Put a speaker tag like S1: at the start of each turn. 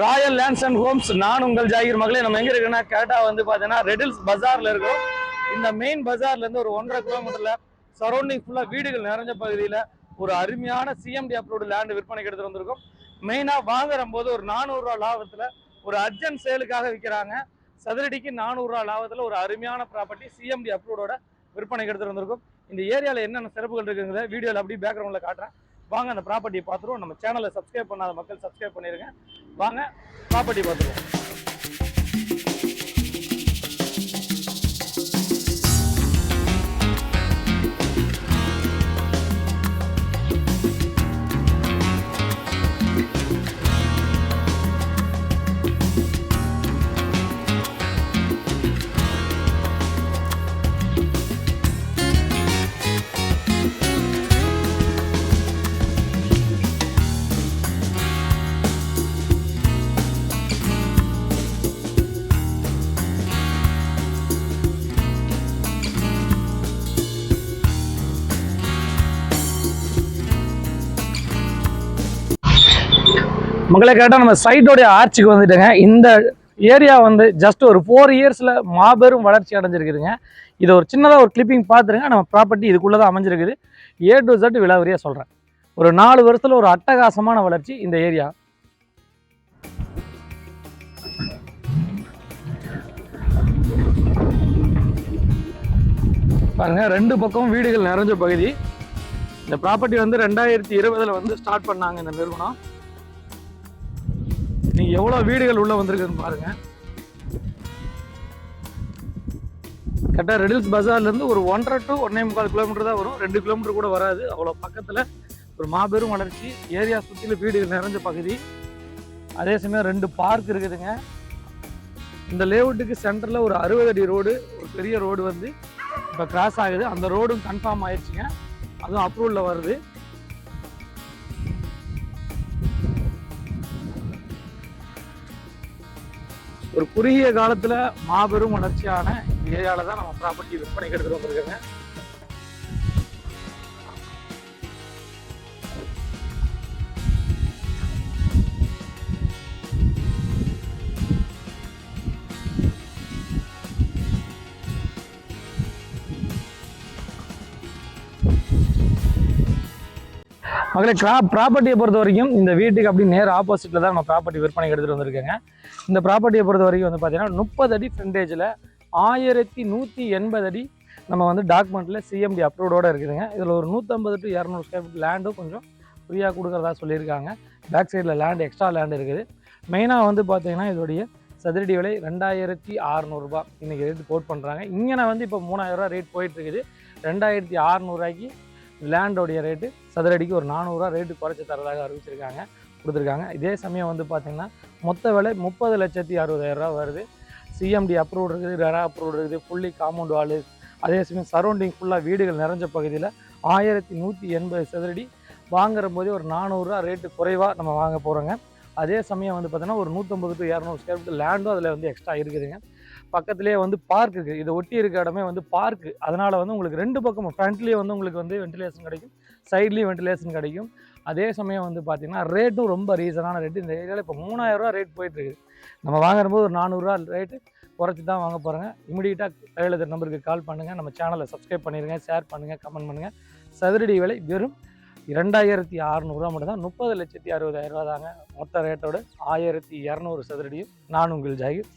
S1: Royal lands and Holmes நான் உங்கள் ஜாகிர் மகளே. நம்ம எங்க இருக்குன்னா கேட்டா வந்து பாத்தீங்கன்னா ரெடில்ஸ் பஜார்ல இருக்கும். இந்த மெயின் பஜார்ல இருந்து ஒரு ஒன்றரை கிலோமீட்டர்ல சரௌண்டிங் ஃபுல்லா வீடுகள் நிறைஞ்ச பகுதியில ஒரு அருமையான சிஎம்டி அப்ரூவ்டு லேண்ட் விற்பனைக்கு எடுத்து வந்திருக்கோம். மெயினா வாங்குற போது ஒரு நானூறு ரூபா லாபத்துல ஒரு அர்ஜென்ட் சேலுக்காக விற்கிறாங்க சதுரடிக்கு நானூறு ரூபா லாபத்துல ஒரு அருமையான ப்ராப்பர்ட்டி சிஎம்டி அப்ரூவோட விற்பனைக்கு எடுத்து வந்திருக்கும். இந்த ஏரியால என்னென்ன சிறப்புகள் இருக்குங்கிறத வீடியோல அப்படியே பேக்ரவுண்ட்ல காட்டுறேன். வாங்க அந்த ப்ராப்பர்ட்டியை பார்த்துருவோம். நம்ம சேனலை சப்ஸ்கிரைப் பண்ணாத மக்கள் சப்ஸ்கிரைப் பண்ணிடுங்க வாங்க ப்ராப்பர்ட்டி பார்த்துருவோம். மக்களை கேட்டால் நம்ம சைட்டோடைய ஆட்சிக்கு வந்துட்டுங்க. இந்த ஏரியா வந்து ஜஸ்ட் ஒரு ஃபோர் இயர்ஸில் மாபெரும் வளர்ச்சி அடைஞ்சிருக்குதுங்க. இது ஒரு சின்னதாக ஒரு கிளிப்பிங் பார்த்துருங்க. நம்ம ப்ராப்பர்ட்டி இதுக்குள்ளே தான் அமைஞ்சிருக்குது ஏ டு ஜட் விலாவரியாக சொல்கிறேன் ஒரு நாலு வருஷத்தில் ஒரு அட்டகாசமான வளர்ச்சி இந்த ஏரியா. பாருங்க ரெண்டு பக்கம் வீடுகள் நிறைஞ்ச பகுதி. இந்த ப்ராப்பர்ட்டி வந்து ரெண்டாயிரத்தி இருபதில் வந்து ஸ்டார்ட் பண்ணாங்க இந்த நிறுவனம். எவ்வளோ வீடுகள் உள்ளே வந்திருக்குன்னு பாருங்க. கரெக்டாக ரெடில்ஸ் பஜார்லேருந்து ஒரு ஒன்றரை டு ஒன்னே முக்கால் கிலோமீட்டர் தான் வரும். ரெண்டு கிலோமீட்டர் கூட வராது. அவ்வளோ பக்கத்தில் ஒரு மாபெரும் வளர்ச்சி. ஏரியா சுற்றிலும் வீடுகள் நிறைஞ்ச பகுதி. அதே சமயம் ரெண்டு பார்க் இருக்குதுங்க. இந்த லேஅவுட்டுக்கு சென்டரில் ஒரு அறுபது அடி ரோடு ஒரு பெரிய ரோடு வந்து இப்போ கிராஸ் ஆகுது. அந்த ரோடும் கன்ஃபார்ம் ஆயிடுச்சுங்க. அதுவும் அப்ரூவலில் வருது. ஒரு குறுகிய காலத்துல மாபெரும் வளர்ச்சியான இந்த தான் நம்ம ப்ராப்பர்ட்டி விற்பனைக்கு எடுத்துட்டு வந்திருக்கோங்க. மகளே க்ரா ப்ராப்பர்ட்டியை பொறுத்த வரைக்கும் இந்த வீட்டுக்கு அப்படி நேர் ஆப்போசிட்டில் தான் நம்ம ப்ராப்பர்ட்டி விற்பனைக்கு எடுத்துகிட்டு வந்திருக்கேங்க. இந்த ப்ராப்பர்ட்டியை பொறுத்த வரைக்கும் வந்து பார்த்தீங்கன்னா முப்பது அடி ஃப்ரண்டேஜில் ஆயிரத்தி நூற்றி எண்பது அடி நம்ம வந்து டாக்குமெண்ட்டில் சிஎம்டி அப்ரூவோடு இருக்குதுங்க. இதில் ஒரு நூற்றம்பது டு இரநூறு ஸ்கொயர் ஃபீட் லேண்டும் கொஞ்சம் ஃப்ரீயாக கொடுக்குறதா சொல்லியிருக்காங்க. பேக் சைடில் லேண்ட் எக்ஸ்ட்ரா லேண்ட் இருக்குது. மெயினாக வந்து பார்த்தீங்கன்னா இதோடைய சதுரடி விலை ரெண்டாயிரத்தி அறநூறுபா இன்றைக்கி ரேட்டு கோட் பண்ணுறாங்க இங்கே வந்து இப்போ மூணாயிரரூவா ரேட் போயிட்டுருக்குது ரெண்டாயிரத்தி அறநூறுவாய்க்கு லேண்டோடைய ரேட்டு சதுரடிக்கு ஒரு நானூறுரூவா ரேட்டு குறைச்சி தரதாக அறிவிச்சிருக்காங்க கொடுத்துருக்காங்க. இதே சமயம் வந்து பார்த்திங்கன்னா மொத்த விலை முப்பது லட்சத்தி அறுபதாயிரம் ரூபா வருது. சிஎம்டி அப்ரூவ்டு இருக்குது ரெரா அப்ரூவ்டு இருக்குது ஃபுல்லி காம்பவுண்ட் வாலு அதே சமயம் சரௌண்டிங் ஃபுல்லாக வீடுகள் நிறைஞ்ச பகுதியில் ஆயிரத்தி நூற்றி எண்பது சதுரடி வாங்குற போதே ஒரு நானூறுரூவா ரேட்டு குறைவாக நம்ம வாங்க போகிறோங்க அதே சமயம் வந்து பார்த்திங்கன்னா ஒரு நூற்றம்பது டு இரநூறு ஸ்கொயர் ஃபீட் லேண்டும் அதில் வந்து எக்ஸ்ட்ரா இருக்குதுங்க. பக்கத்துலேயே வந்து பார்க் இருக்குது இதை ஒட்டி இருக்க இடமே வந்து பார்க்கு அதனால் வந்து உங்களுக்கு ரெண்டு பக்கமும் ஃப்ரண்ட்லேயே வந்து உங்களுக்கு வந்து வென்டிலேஷன் கிடைக்கும். சைட்லேயும் வென்டிலேஷன் கிடைக்கும். அதே சமயம் வந்து பார்த்திங்கன்னா ரேட்டும் ரொம்ப ரீசனான ரேட்டு இந்த ஏரியாவில் இப்போ மூணாயிரரூவா ரேட் போயிட்டுருக்கு நம்ம வாங்குறபோது ஒரு நானூறுரூவா ரேட்டு குறைச்சி தான் வாங்க போகிறோங்க இமீடியட்டாக கையெழுத்து நம்பருக்கு கால் பண்ணுங்கள் நம்ம சேனலை சப்ஸ்கிரைப் பண்ணிடுங்க ஷேர் பண்ணுங்கள் கமெண்ட் பண்ணுங்கள் சதுரடி விலை வெறும் இரண்டாயிரத்தி அறநூறுவா மட்டும் தான் முப்பது லட்சத்தி அறுபதாயிரம் ரூபா தாங்க. மொத்த ரேட்டோட ஆயிரத்தி இரநூறு சதுரடியும். நான் உங்கள் ஜாகிர்.